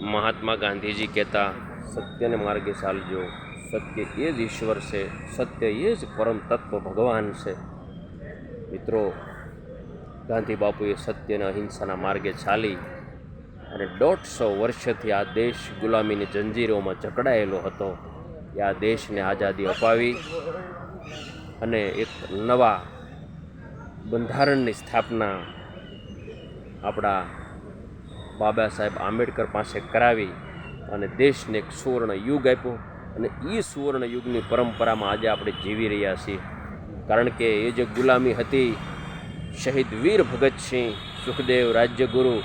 મહાત્મા ગાંધીજી કહેતા, સત્યને માર્ગે ચાલજો. સત્ય એ જ ઈશ્વર છે. સત્ય એ જ પરમ તત્વ ભગવાન છે. મિત્રો, ગાંધી બાપુએ સત્યને અહિંસાના માર્ગે ચાલી અને દોઢસો વર્ષથી આ દેશ ગુલામીની જંજીરોમાં જકડાયેલો હતો. એ આ દેશને આઝાદી અપાવી અને એક નવા બંધારણની સ્થાપના આપણા બાબા સાહેબ આંબેડકર પાસે કરાવી અને દેશને એક સુવર્ણ યુગ આપ્યો. અને એ સુવર્ણ યુગની પરંપરામાં આજે આપણે જીવી રહ્યા છીએ. કારણ કે એ જે ગુલામી હતી, શહીદ વીર ભગતસિંહ સુખદેવ રાજ્યગુરુ,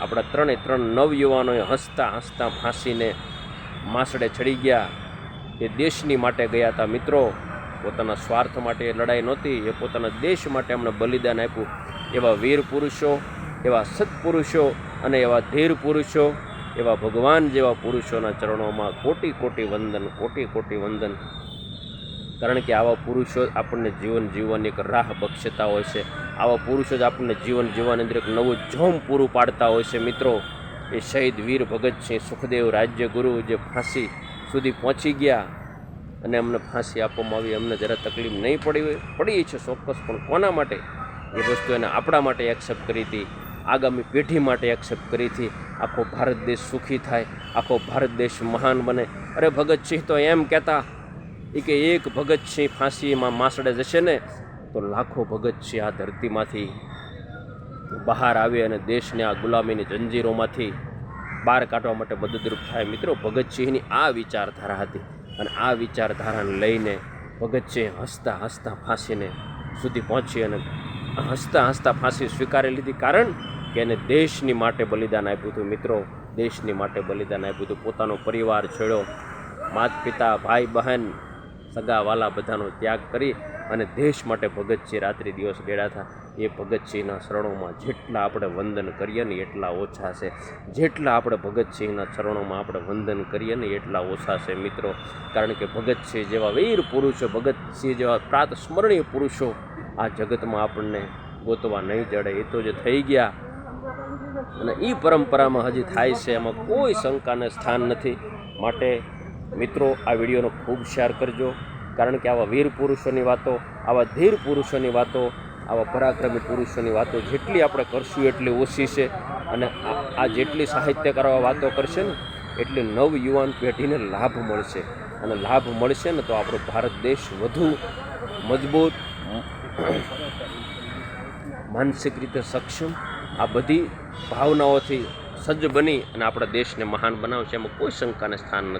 આપણા ત્રણે ત્રણ નવયુવાનોએ હસતા હસતા ફાંસીને માસડે ચડી ગયા. એ દેશની માટે ગયા હતા મિત્રો. પોતાના સ્વાર્થ માટે લડાઈ નહોતી, એ પોતાના દેશ માટે એમણે બલિદાન આપ્યું. એવા વીર પુરુષો, એવા સત્પુરુષો અને એવા ધીર પુરુષો, એવા ભગવાન જેવા પુરુષોના ચરણોમાં કોટી કોટી વંદન, કોટી કોટી વંદન. કારણ કે આવા પુરુષો આપણને જીવન જીવવાની એક રાહ બક્ષતા હોય છે. આવા પુરુષો જ આપણને જીવન જીવવાની અંદર એક નવું જોમ પૂરું પાડતા હોય છે. મિત્રો, એ શહીદ વીર ભગતસિંહ સુખદેવ રાજ્યગુરુ જે ફાંસી સુધી પહોંચી ગયા અને અમને ફાંસી આપવામાં આવી. અમને જરા તકલીફ નહીં પડી પડી છે ચોક્કસ. પણ કોના માટે? એ વસ્તુ એને આપણા માટે એક્સેપ્ટ કરી હતી. આગામી પેઢી માટે એક્સેપ્ટ કરી હતી. આખો ભારત દેશ સુખી થાય, આખો ભારત દેશ મહાન બને. અરે ભગતસિંહ તો એમ કહેતા એ કે એક ભગતસિંહ ફાંસીમાં માસડે જશે ને, તો લાખો ભગતસિંહ આ ધરતીમાંથી બહાર આવે અને દેશને આ ગુલામીની જંજીરોમાંથી બહાર કાઢવા માટે મદદરૂપ થાય. મિત્રો ભગતસિંહની આ વિચારધારા હતી અને આ વિચારધારાને લઈને ભગતસિંહ હસતા હસતા ફાંસીને સુધી પહોંચી અને હસતા હસતા ફાંસી સ્વીકારી લીધી. કારણ કે એને દેશની માટે બલિદાન આપ્યું હતું. મિત્રો, દેશની માટે બલિદાન આપ્યું હતું. પોતાનો પરિવાર છેડ્યો. માત પિતા ભાઈ બહેન સગા વાલા બધાનો ત્યાગ કરી અને દેશ માટે ભગતસિંહ રાત્રિ દિવસ ગયેલા હતા એ ભગતસિંહના શરણોમાં જેટલા આપણે વંદન કરીએ ને એટલા ઓછા છે. જેટલા આપણે ભગતસિંહના ચરણોમાં આપણે વંદન કરીએ ને એટલા ઓછા છે, મિત્રો. કારણ કે ભગતસિંહ જેવા વીર પુરુષો, ભગતસિંહ જેવા પ્રાત સ્મરણીય પુરુષો આ જગતમાં આપણને ગોતવા નહીં જડે. એ તો જે થઈ ગયા. અને એ પરંપરામાં હજી થાય છે. એમાં કોઈ શંકાને સ્થાન નથી. માટે મિત્રો, આ વિડીયોનો ખૂબ શેર કરજો. કારણ કે આવા વીર પુરુષોની વાતો, આવા ધીર પુરુષોની વાતો, આવા પરાક્રમી પુરુષોની વાતો જેટલી આપણે કરશું એટલી ઓછી છે. અને આ જેટલી સાહિત્યકારો વાતો કરશે ને, એટલી નવ યુવાન પેઢીને લાભ મળશે. અને લાભ મળશે ને તો આપણો ભારત દેશ વધુ મજબૂત, માનસિક રીતે સક્ષમ આ બધી ભાવનાઓથી સજ્જ બની અને આપણા દેશને મહાન બનાવશે એમાં કોઈ શંકાને સ્થાન નથી.